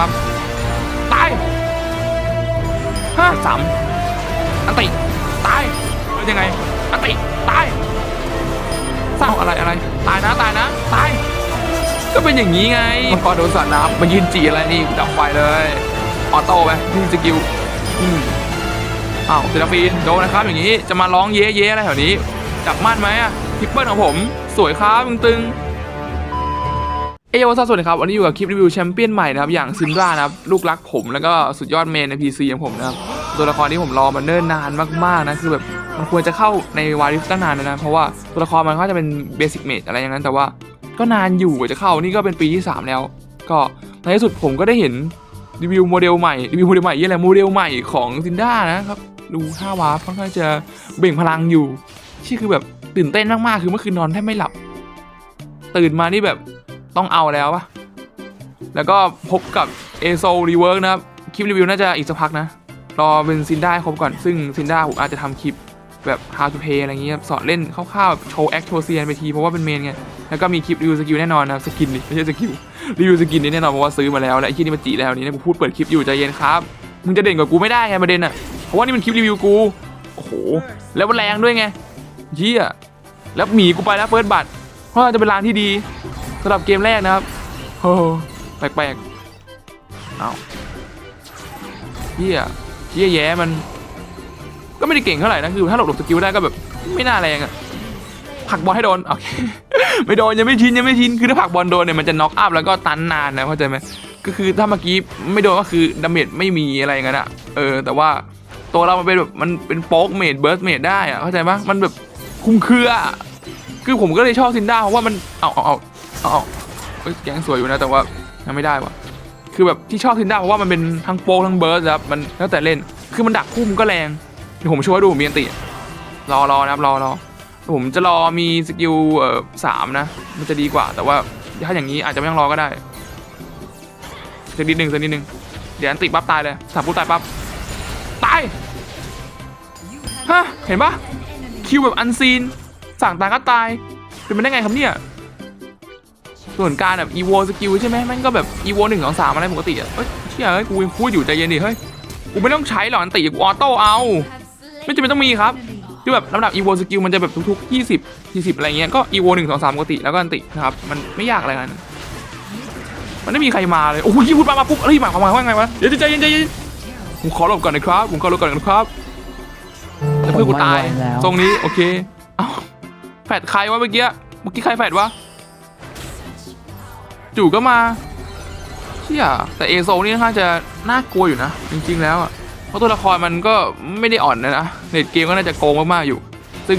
ปั๊บตายห้าสามอันติ ตายเป็นยังไง อันติ ตายเศร้าอะไรอะไร ตายนะตายนะ ตาย ก็เป็นอย่างนี้ไงมังกรโดนสาดน้ำมายืนจีอะไรนี่ดับไฟเลย ออโต้ไปนี่สกิลอืมอ้าวศิลปินโดนนะครับอย่างนี้ จะมาร้องเย้เย้อะไรแถวนี้ จับมั่นไหมอะทิปเปิลของผม สวยครับตึงๆ เอโยสวัสดีครับ วันนี้อยู่กับคลิปรีวิวแชมเปี้ยนใหม่นะครับ อย่างซินดรานะครับ ลูกรักผมแล้วก็สุดยอดเมนใน PC ของผมนะครับ ตัวละครที่ผมรอมันเนิ่นนานมากๆนะ คือแบบมันควรจะเข้าในวาริสตั้งนานแล้วนะ เพราะว่าตัวละครมันก็จะเป็นเบสิกเมจอะไรอย่างนั้น แต่ว่าก็นานอยู่กว่าจะเข้า นี่ก็เป็นปีที่ 3 แล้ว ก็ในที่สุดผมก็ได้เห็นรีวิวโมเดลใหม่ รีวิวโมเดลใหม่ยี่อะไร โมเดลใหม่ของซินด้านะครับ ดูท่าวาร์ปค่อนข้างจะเบ่งพลังอยู่ ที่คือแบบตื่นเต้นมากๆ คือเมื่อคืนนอนแทบไม่หลับ ตื่นมานี่แบบ ต้องเอาแล้วปะแล้วก็พบกับ a s o Rework นะครับ คลิปรีวิวน่าจะอีกสักพักนะ รอเป็นซินด้าให้ครบก่อน ซึ่งซินด้าผมอาจจะทำคลิปแบบ how to play อะไรเงี้ยสอนเล่นคร่าวๆแบบโชว์แอคโชว์เซียนไปที เพราะว่าเป็นเมนไง แล้วก็มีคลิปรีวิวสกิลแน่นอนนะสกินนี่ไม่ใช่สกิลรีวิวสกินนี่แน่นอนเพราะว่าซื้อมาแล้ว และไอ้ที่นี่มาจีแล้วนี่นะกูพูดเปิดคลิปอยู่ใจเย็นครับมึงจะเด่นกว่ากูไม่ได้ไงประเด็นอะเพราะว่านี่มันคลิปรีวิวกูโอ้โหแล้วมันแรงด้วยไงเยี่ยแล้วหมีกูไปแล้วเฟิร์สบัตเพราะจะเป็นรางที่ดี สำหรับเกมแรกนะครับโอ้แปลกๆเอาเยี่ยเยี่ยแย้มัน ก็ไม่ได้เก่งเท่าไหร่นะคือถ้าหลบหลบสกิลได้ก็แบบไม่น่าแรงอะผักบอลให้โดนโอเคไม่โดนยังไม่ชินยังไม่ชินคือถ้าผักบอลโดนเนี่ยมันจะน็อกอัพแล้วก็ตันนานนะเข้าใจไหมก็คือถ้าเมื่อกี้ไม่โดนก็คือดาเมจไม่มีอะไรงเงี้ยอะเออ แต่ว่าตัวเรามันเป็นแบบมันเป็นโป๊กเมดเบิร์สเมดได้อะเข้าใจปะมันแบบคุ้มเครืออะคือผมก็เลยชอบซินด้าเพราะว่ามันเอาเอาเอา อาเอาเอ้ยแกงสวยอยู่นะแต่ว่ายังไม่ได้ว่ะคือแบบที่ชอบซินด้าเพราะว่ามันเป็นทั้งโป๊กทั้งเบิร์สครับมันแล้วแต่เล่นคือมันดักพุ่มก็แรงเดี๋ยวผมช่วยดูมมีอันติรอรอนะครับรอรอผมจะรอมีสกิลเอ่อสามนะ มันจะดีกว่า แต่ว่าถ้าอย่างนี้อาจจะไม่ต้องรอก็ได้สักนิดหนึ่งสักนิดหนึ่งเดี๋ยวอันติปั๊บตายเลยสามปุ๊บตายปั๊บตายฮะเห็นปะคิวแบบอันซีนสั่งตายก็ตายเป็นไปได้ไงครับเนี่ย ส่วนการแบบอีโวสกิลใช่ไหมมันก็แบบอีโวหนึ่งสองสามอะไรปกติอะเอ้ยเชี่ยเฮ้ยกูยังพูดอยู่ใจเย็นดิเฮ้ยกูไม่ต้องใช้หรอกอันติกูออโต้เอา ไม่จำเป็นต้องมีครับคือแบบลำดับ evo skill มันจะแบบทุกๆ 20 40 อะไรเงี้ยก็ evo 1 2 3ปกติแล้วก็อันตินะครับมันไม่ยากอะไรกันมันไม่มีใครมาเลยโอ้โหยี่พูดมามาปุ๊บเฮ้ยหมายความว่าไงวะเดี๋ยวใจเย็นใจเย็นผมขอหลบก่อนนะครับผมขอหลบก่อนนะครับแล้วเพื่อนกูตายผมว่าไว้แล้วตรงนี้โอเค เอ้าแฟดใครวะเมื่อกี้ เมื่อกี้ใครแฟดวะ จู่ก็มาเชี่ยแต่เอโซนี่ค่อนข้างจะน่ากลัวอยู่นะ จริงๆแล้วอะเพราะตัวละครมันก็ไม่ได้อ่อนนะนะเน็ตเกมก็น่าจะโกงมากๆอยู่ ซึ่ง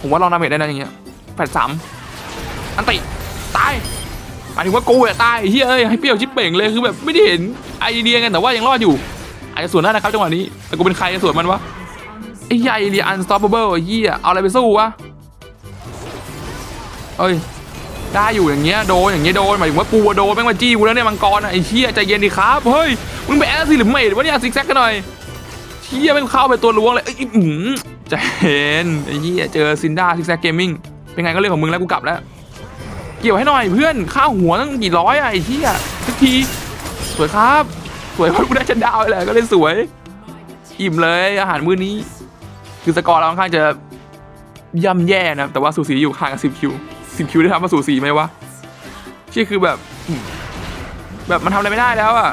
ผมว่าลองดาเมจได้นะอย่างเงี้ยแปดสามอันติตายหมายถึงว่ากูอะตายเฮ้ยเอ้ยให้เปรี้ยวชิบเป่งเลยคือแบบไม่ได้เห็นไอเดียกันแต่ว่ายังรอดอยู่ อาจจะสวนได้นะครับจังหวะนี้ แต่กูเป็นใครจะสวนมันวะไอ้ใหญ่เรีย unstoppable ไอ้เหี้ยเอาอะไรไปสู้วะเอ้ย ได้อยู่อย่างเงี้ยโดนอย่างเงี้ยโดนหมายถึงว่าปูโดนแม่งมาจี้กูแล้วเนี่ยมังกรอะไอ้เชี่ยใจเย็นดิครับเฮ้ยมึงไปแอสซิหรือไม่วะเนี่ยซิกแซกกันหน่อยเชี่ยแม่งเข้าไปตัวล้วงเลยเอ้ยอืมใจเย็นไอ้เหี้ยเจอซินด้าซิกแซกเกมมิ่งเป็นไงก็เรื่องของมึงแล้วกูกลับแล้ว เกี่ยวให้หน่อยเพื่อนข้าวหัวตั้งกี่ร้อยอะไอ้เชี่ยสักทีสวยครับ สวยเพราะกูได้ชันดาวเลยก็เลยสวย อิ่มเลยอาหารมื้อนี้ คือสกอร์เราค่อนข้างจะย่ำแย่นะแต่ว่าสูสีอยู่ห่างกันสิบคิว สิบคิวได้ทำมาสู่สีไหมวะชี่คือแบบ แบบมันทำอะไรไม่ได้แล้วอะ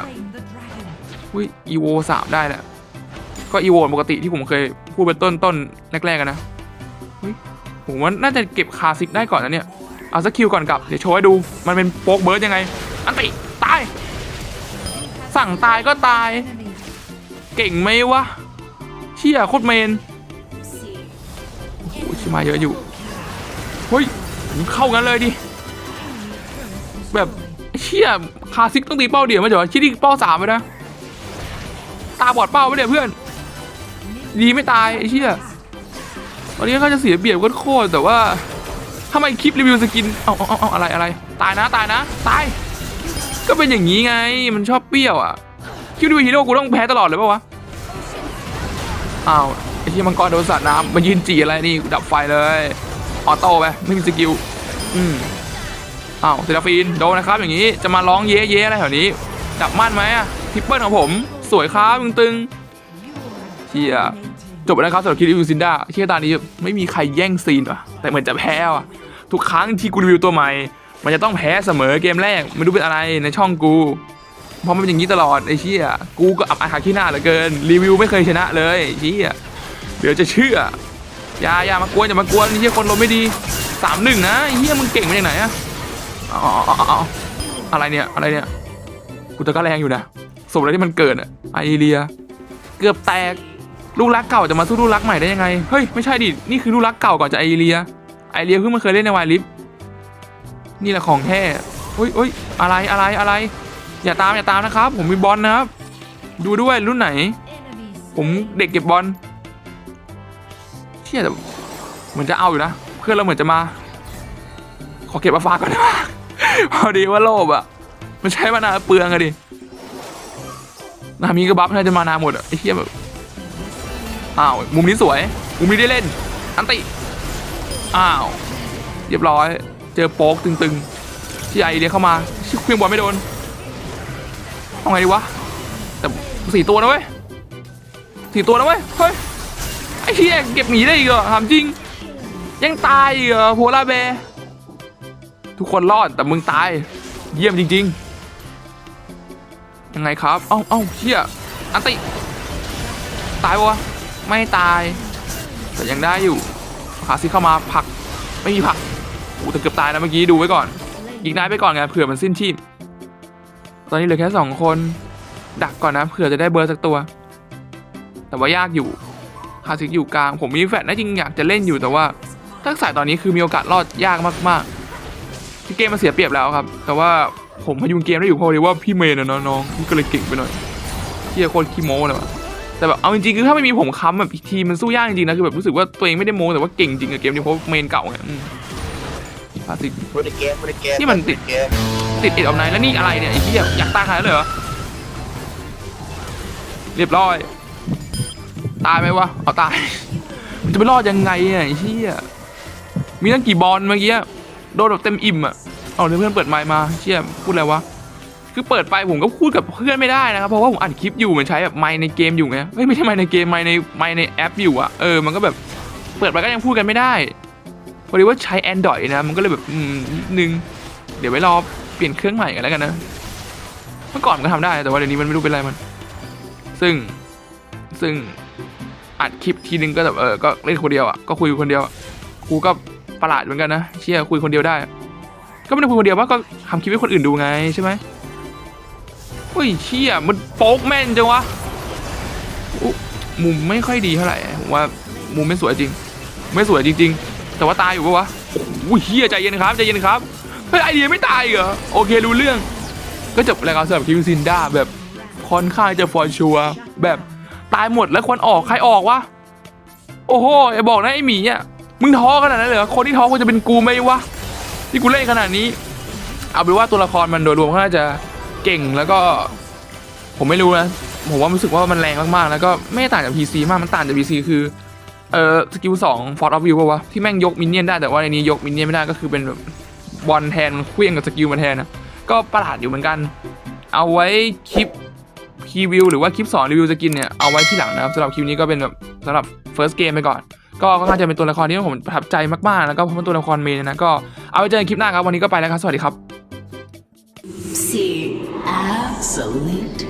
อุ้ยอีโวสามได้แหละก็อีโวปกติที่ผมเคยพูดเป็นต้นต้นแรกๆกันนะเฮ้ยผมว่าน่าจะเก็บคาซิกได้ก่อนนะเนี่ยเอาสักคิวก่อนกลับเดี๋ยวโชว์ให้ดูมันเป็นโป๊กเบิร์ดยังไง อันติตาย สั่งตายก็ตาย เก่งไหมวะเชี่ยโคตรเมนโอ้โหชิมาเยอะอยู่เฮ้ย เข้ากันเลยดิ แบบเชี่ยคาซิกต้องตีเป้าเดียวไม่เหรอชี้ที่เป้าสามไปนะ ตาบอดเป้าไม่ได้เพื่อน ดีไม่ตายไอ้เชี่ยตอนนี้เขาจะเสียเปรียบก็โคตรแต่ว่าทำไมคลิปรีวิวสกิน เอาเอาเอาอะไรอะไร ตายนะตายนะ ตาย ก็เป็นอย่างนี้ไง มันชอบเปรี้ยวอะ คลิปรีวิวฮีโร่กูต้องแพ้ตลอดเลยปะวะ อ้าวไอ้ที่มังกรโดนสาดน้ำมายืนจีอะไรนี่ดับไฟเลย ออโต้ไปไม่มีสกิลอืมอ้าวเซราฟีนโดนนะครับอย่างนี้จะมาร้องเย้เย้อะไรแถวนี้จับมั่นไหมอะทิปเปิลของผมสวยครับตึงๆเชียจบแล้วนะครับสำหรับคลิปรีวิวซินด้าเชียตอนนี้ไม่มีใครแย่งซีนว่ะแต่เหมือนจะแพ้ว่ะทุกครั้งที่กูรีวิวตัวใหม่ มันจะต้องแพ้เสมอเกมแรกไม่รู้เป็นอะไรในช่องกูเพราะมันเป็นอย่างนี้ตลอดไอ้เชี่ยกูก็อับอายขาขี้หน้าเหลือเกินรีวิวไม่เคยชนะเลยไอ้เชี่ยเดี๋ยวจะเชื่อ อย่าอย่ามากวนอย่ามากวนเชี่ยคนลมไม่ดีสามหนึ่งนะเชี่ยมึงเก่งมาจากไหนอะอ๋ออ๋ออ๋ออะไรเนี่ยอะไรเนี่ยกูตะก็แรงอยู่นะสมแล้วที่มันเกิดอะไอเรีย เกือบแตกลูกรักเก่าจะมาสู้ลูกรักใหม่ได้ยังไงเฮ้ยไม่ใช่ดินี่คือลูกรักเก่าก่อนจะไอเรียไอเรียเพิ่งมาเคยเล่นในวายลิฟนี่แหละของแท้เฮ้ยเฮ้ยอะไรอะไรอะไร อย่าตามอย่าตามนะครับ ผมมีบอลนะครับ ดูด้วยรุ่นไหน ผมเด็กเก็บบอล เชี่ยแต่เหมือนจะเอาอยู่นะ เพื่อนเราเหมือนจะมา ขอเก็บมาฝากก่อนนะพอดีว่าโลภอะ มันใช้มานาเปลืองอะดิ นามีก็บัฟน่าจะมานาหมดอะไอ้เชี่ยแบบอ้าว มุมนี้สวย มุมนี้ได้เล่น อันติ อ้าว เรียบร้อย เจอโป๊กตึงๆ ที่ไอเดียเข้ามาชิเครื่องบอลไม่โดน เอาไงดีวะ แต่สี่ตัวนะเว้ยสี่ตัวนะเว้ย เฮ้ย ไอ้เหี้ยเก็บหนีได้อีกเหรอถามจริง ยังตายอีกเหรอโพลาร์แบร์ทุกคนรอดแต่มึงตาย เยี่ยมจริง ๆ ยังไงครับ เอ้าเอ้าเชี่ยอันติ ตายวะไม่ตาย แต่ยังได้อยู่ขาซิเข้ามาผัก ไม่มีผักโอ้แต่เกือบตายนะเมื่อกี้ดูไว้ก่อนยิงนายไปก่อนไงเผื่อมันสิ้นชีพ ตอนนี้เหลือแค่สองคน ดักก่อนนะเผื่อจะได้เบอร์สักตัว แต่ว่ายากอยู่ คาซิกอยู่กลาง ผมมีแฟลชนะจริงอยากจะเล่นอยู่แต่ว่าทักษะตอนนี้คือมีโอกาสรอดยากมากๆที่เกมมาเสียเปรียบแล้วครับ แต่ว่าผมพยุงเกมได้อยู่เพราะดีว่าพี่เมย์นะน้องๆพี่ก็เลยเก่งไปหน่อยเฮียโคตรขี้โม้เลยว่ะแต่แบบเอาจริงๆคือถ้าไม่มีผมค้ำแบบทีมมันสู้ยากจริงๆนะคือแบบรู้สึกว่าตัวเองไม่ได้โม้แต่ว่าเก่งจริงกับเกมนี้เพราะเมนเก่าไงอืมคาซิกไม่ได้เกมไม่ได้เกมนี่มันติดเกมติดเอ็ดออฟไนแล้วนี่อะไรเนี่ยไอ้เหี้ยอยากตายขนาดนั้นเลยเหรอเรียบร้อย ตายไหมวะ เอาตาย มันจะไปรอดยังไงอะไอ้เหี้ยมีตั้งกี่บอลเมื่อกี้โดนแบบเต็มอิ่มอะเอาเดี๋ยวเพื่อนเปิดไมค์มาเชี่ยพูดอะไรวะคือเปิดไปผมก็พูดกับเพื่อนไม่ได้นะครับเพราะว่าผมอัดคลิปอยู่มันใช้แบบไมค์ในเกมอยู่ไงเฮ้ยไม่ใช่ไมค์ในเกมไมค์ในไมค์ในแอปอยู่อะเออมันก็แบบเปิดไปก็ยังพูดกันไม่ได้พอดีว่าใช้ Android นะมันก็เลยแบบอืมนิดนึงเดี๋ยวไว้รอเปลี่ยนเครื่องใหม่กันแล้วกันนะเมื่อก่อนมันก็ทำได้แต่ว่าเดี๋ยวนี้มันไม่รู้เป็นไรมัน ซึ่งซึ่ง อัดคลิปทีนึงก็แบบเออก็เล่นคนเดียวอะก็คุยคนเดียวกูก็ประหลาดเหมือนกันนะเชี่ยคุยคนเดียวได้ ก็ไม่ได้คุยคนเดียวว่าก็ทำคลิปให้คนอื่นดูไงใช่ไหมเฮ้ยเชี่ยมันโป๊กแม่นจังวะมุมไม่ค่อยดีเท่าไหร่ผมว่ามุมไม่สวยจริง ไม่สวยจริง ๆ แต่ว่าตายอยู่ปะวะโอ้ยเฮียใจเย็นครับใจเย็นครับเฮ้ยไอเดียไม่ตายเหรอโอเครู้เรื่อง ก็จบรายการสำหรับคิวซินด้าแบบค่อนข้างจะฟอร์ชัวแบบ ตายหมดแล้วควรออกใครออกวะโอ้โหไอบอกนะไอหมีอะมึงท้อขนาดนั้นเหรอคนที่ท้อควรจะเป็นกูไหมวะที่กูเล่นขนาดนี้ เอาเป็นว่าตัวละครมันโดยรวมก็น่าจะเก่งแล้วก็ ผมไม่รู้นะผมว่ารู้สึกว่ามันแรงมากๆแล้วก็ไม่ต่างจาก PC มากมันต่างจาก PC คือเออสกิลสองฟอร์ดออฟวิวป่าวะที่แม่งยกมินเนี่ยนได้แต่ว่าในนี้ยกมินเนี่ยนไม่ได้ก็คือเป็นบอลแทนเคลื่องกับสกิลมาแทนนะก็ประหลาดอยู่เหมือนกัน เอาไว้คลิป รีวิวหรือว่าคลิปสอนรีวิวสกินเนี่ยเอาไว้ที่หลังนะครับสำหรับคลิปนี้ก็เป็นแบบสำหรับ first game ไปก่อน ก็ค่อนข้างจะเป็นตัวละครที่ผมประทับใจมากๆแล้วก็เพราะเป็นตัวละครเมนนะก็เอาไว้เจอกันคลิปหน้าครับวันนี้ก็ไปแล้วครับสวัสดีครับ See absolute.